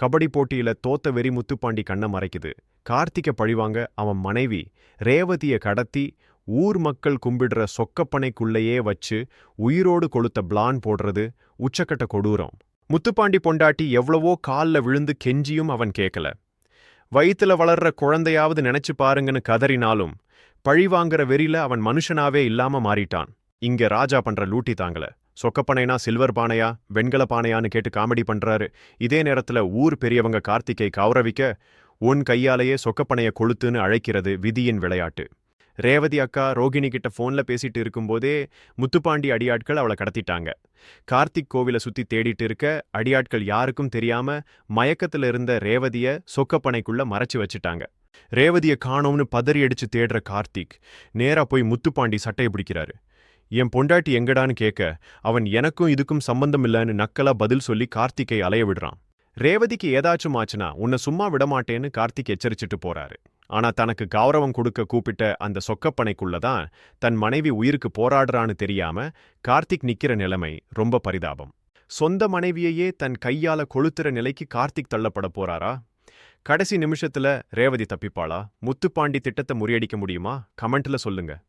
கபடி போட்டியில தோத்த வெறி முத்துப்பாண்டி கண்ணை மறைக்குது. கார்த்திகை பழிவாங்க அவன் மனைவி. ரேவதிய கடத்தி ஊர் மக்கள் கும்பிடுற சொக்கப்பனைக்குள்ளேயே வச்சு உயிரோடு கொளுத்த பிளான் போடுறது உச்சக்கட்ட கொடூரம். முத்துப்பாண்டி பொண்டாட்டி எவ்வளவோ கால்ல விழுந்து கெஞ்சியும் அவன் கேட்கல வயித்துல வளர்ற குழந்தையாவது நினைச்சு பாருங்கன்னு கதறினாலும் பழிவாங்கிற வெறியில அவன் மனுஷனாவே இல்லாம மாறிட்டான். இங்க ராஜா பண்ற லூட்டி தாங்கள சொக்கப்பனைனா சில்வர் பானையா வெண்கல பானையான்னு கேட்டு காமெடி பண்றாரு. இதே நேரத்துல ஊர் பெரியவங்க கார்த்திகை கௌரவிக்க உன் கையாலேயே சொக்கப்பனைய கொளுத்துன்னு அழைக்கிறது விதியின் விளையாட்டு. ரேவதி அக்கா ரோகிணி கிட்ட ஃபோன்ல பேசிட்டு இருக்கும்போதே முத்துப்பாண்டி அடியாட்கள் அவளை கடத்திட்டாங்க. கார்த்திக் கோவில சுத்தி தேடிட்டு இருக்க அடியாட்கள் யாருக்கும் தெரியாம மயக்கத்துல இருந்த ரேவதிய சொக்கப்பனைக்குள்ள மறைச்சு வச்சுட்டாங்க. ரேவதியை காணோம்னு பதறி அடிச்சு தேடுற கார்த்திக் நேரா போய் முத்துப்பாண்டி சட்டையை பிடிக்கிறாரு. என் பொண்டாட்டி எங்கடான்னு கேட்க அவன் எனக்கும் இதுக்கும் சம்பந்தம் இல்லைன்னு நக்கலா பதில் சொல்லி கார்த்திக்கை அலைய விடுறான். ரேவதிக்கு ஏதாச்சும் ஆச்சுன்னா உன்னை சும்மா விடமாட்டேன்னு கார்த்திக் எச்சரிச்சிட்டு போறாரு. ஆனா தனக்கு கௌரவம் கொடுக்க கூப்பிட்ட அந்த சொக்கப்பனைக்குள்ள தான் தன் மனைவி உயிருக்கு போராடுறான்னு தெரியாம கார்த்திக் நிக்கிற நிலைமை ரொம்ப பரிதாபம். சொந்த மனைவியையே தன் கையால கொளுத்துற நிலைக்கு கார்த்திக் தள்ளப்பட போறாரா? கடைசி நிமிஷத்துல ரேவதி தப்பிப்பாளா? முத்துப்பாண்டி திட்டத்தை முறியடிக்க முடியுமா? கமெண்ட்ல சொல்லுங்க.